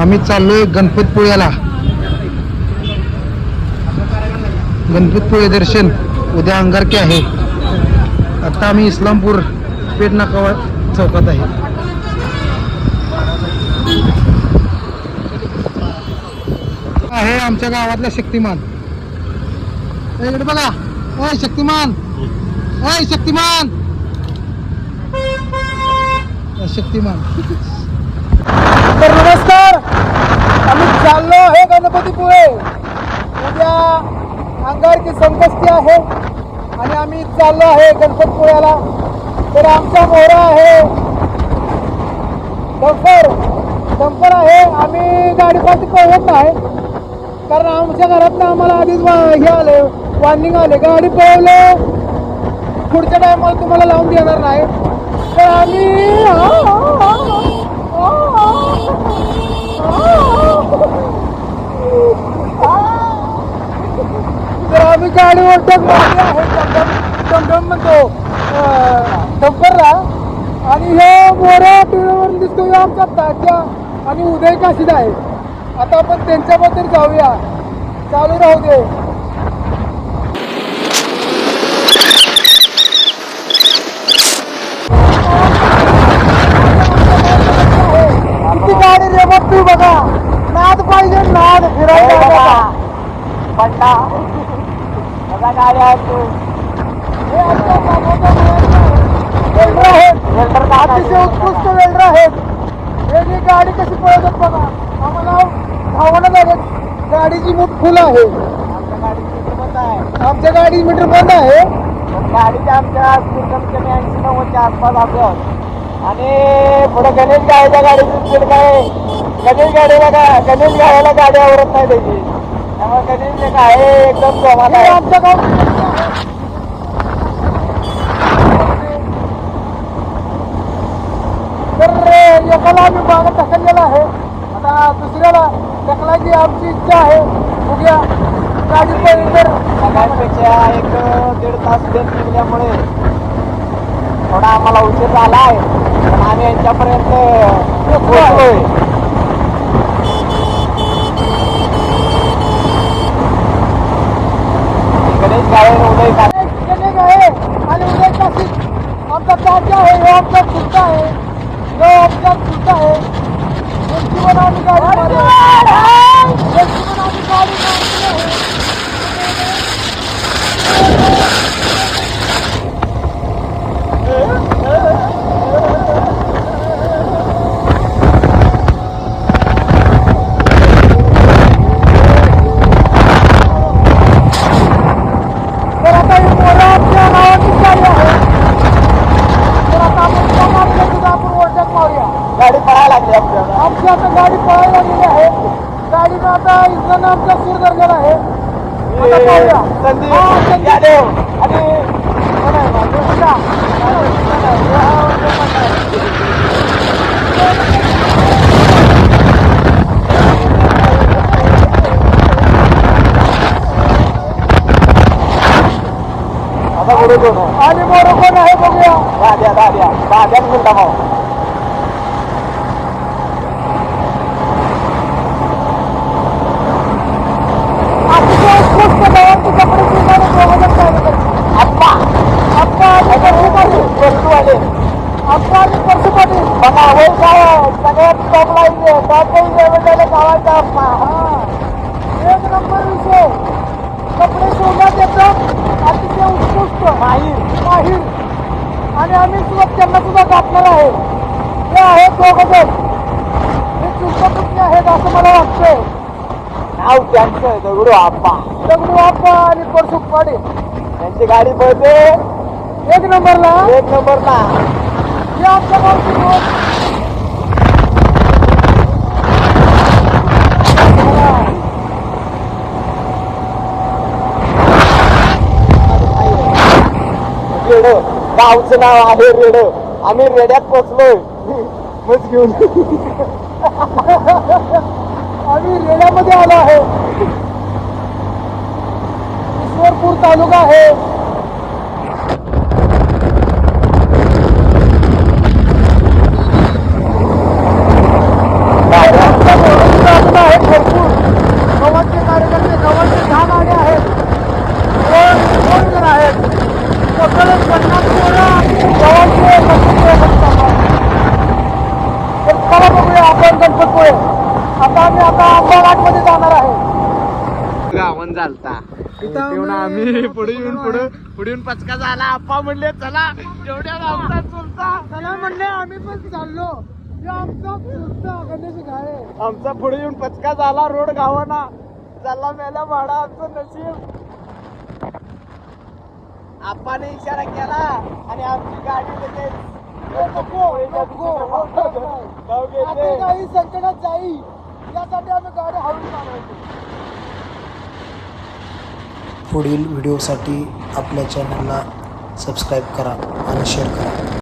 आम्ही चाललोय गणपतपुळ्याला गणपतपुळे दर्शन उद्या अंगारके आहे. आता आम्ही इस्लामपूर पेठ नाका चौकात आहे. आहे आमच्या गावातला शक्तिमान. इकडे बघा. ओय शक्तिमान. ओय शक्तिमान. शक्तिमान. नमस्कार. आम्ही चाललो आहे गणपतीपुळे. उद्या अंगारकी संकष्टी आहे आणि आम्ही चाललो आहे गणपतीपुळ्याला. तर आमचा मोहरा आहे. डंपर डंपर आहे. आम्ही गाडीपाठी पळवत नाही कारण आमच्या घरातनं आम्हाला आधीच वा- हे आले वॉर्निंग आले. गाडी पळवलं. पुढच्या टायमाला तुम्हाला लावून देणार नाही. तर आम्ही गाडीवर टक मारली आहे टमटम टमटम म्हणतो. आणि हे मोऱ्या टीव्हीवर दिसतो आमच्या तात्या आणि उदय काशीद आहे. आता आपण त्यांच्याबद्दल जाऊया. चालू राहू दे. किती गाडी रेबत तू बघा. नाद पाहिजे नाद फिरायला बघा आहे हे आपल्या कामाचं वेल्डर आहेत. अतिशय उत्कृष्ट वेल्डर आहेत. हे जी गाडी कशी पळतात बघा. आम्हाला धावायला लागत गाडीची मूठ फुल आहे. आमच्या गाडी मीटर बंद आहे. गाडीच्या आमच्या कमी कमी ऐंशी नव्वदच्या आसपास असत आणि पुढे गणेश गाड्याच्या गाडीची स्पीड काय गणेश गाडीला काय गणेश गाड्याला गाडी आवडत नाही त्याची. एकदम जोमात हे आहे आमच्या गावात तर एकाला आम्ही मागं ढकललेला आहे. आता दुसऱ्याला ढकलायची आमची इच्छा आहे. बघूया गाडी पळली तर सगळ्यांपेक्षा एक दीड तास लेट निघल्यामुळे थोडा आम्हाला उशीर झाला आहे पण आम्ही यांच्यापर्यंत पोहोचलोय गणेश गाळे उदय काळे गणेश आहे आणि उदय काशी आमचा तात्या आहे हे आमचा खुर्चा आहे. जो आमचा खुर्चा आहे. आम्ही गाडी मारली. यांची पण आम्ही गाडी मारली आहे. तर आता ही पोरं आमच्या नावाची गाडी आहे तर आता आपण त्या मार्गाला सुद्धा आपण ओळखत मारूया गाडी पळायला लागली आपल्याला आमची आता गाडी पळायला लागलेली आहे गाडीनं आता इंधन आमचा सूर धरलेला आहे आता पाहूया. हा, संदीप संदीप. यादव आणि कोण आहे माझं? उषा. कोण आहे? हा, कोण आहे? आता बरोबर कोण आहे? आणि मोर कोण आहे बघूया दाद्या दाद्या दाद्यान गुंडा भाऊ अतिशय उत्कृष्ट गावाची कपडे शिवणारे दोघंजण कार्यकर्ते. आप्पा आप्पा आणि परशु पाटील वस्तू आले आप्पा आणि परशु पाटील बघा वय काय सगळ्यात टॉपला टॉपला लेवलला गावाचा एक नंबर विषय कपडे शिवण्यात येतात अतिशय उत्कृष्ट माहीर माहीर आणि आम्ही सुद्धा त्यांना सुद्धा गाठणार आहे ते आहेत दोघं जण हे चुलता आहेत असं मला वाटतंय नाव त्यांचं दगडू आप्पा दगडू आप्पा आणि परशु पाटील त्यांची गाडी पळते एक नंबरला. एक नंबरला हे रेड गावचं नाव आहे रेड. आम्ही रेड्यात पोचलोय. मग घेऊन. आम्ही रेड्यामध्ये आलो आहे. ईश्वरपूर तालुका आहे दाद्या आहेत भरपूर गव्हाचे कार्यकर्ते गव्हाचे दहा गाड्या आहेत दोन दोन जण आहेत टोटल पन्नास पोरं गव्हाचे गणपतपुळे तर चला बघूया आपण गणपतपुळे आता आम्ही आता आंबाघाटमध्ये जाणार आहे येऊन आम्ही पुढे येऊन. पुढे पुढे येऊन पचका झाला आप्पा म्हणले चला एवढ्या आमचा चुलता. चला म्हणले आम्ही पण चाललो. आमचा चुलता गणेश घाळे. आमचा पुढे येऊन पचका झाला रोड गावाना. झाला मेला भाडा आमचं नशीब. आप्पाने इशारा केला आणि आमची गाडी लगेच गेले काही संकटात जाईल यासाठी आम्ही गाडी हळू चालवतो पुढील व्हिडिओसाठी आपल्या चॅनलला सबस्क्राईब करा आणि शेअर करा.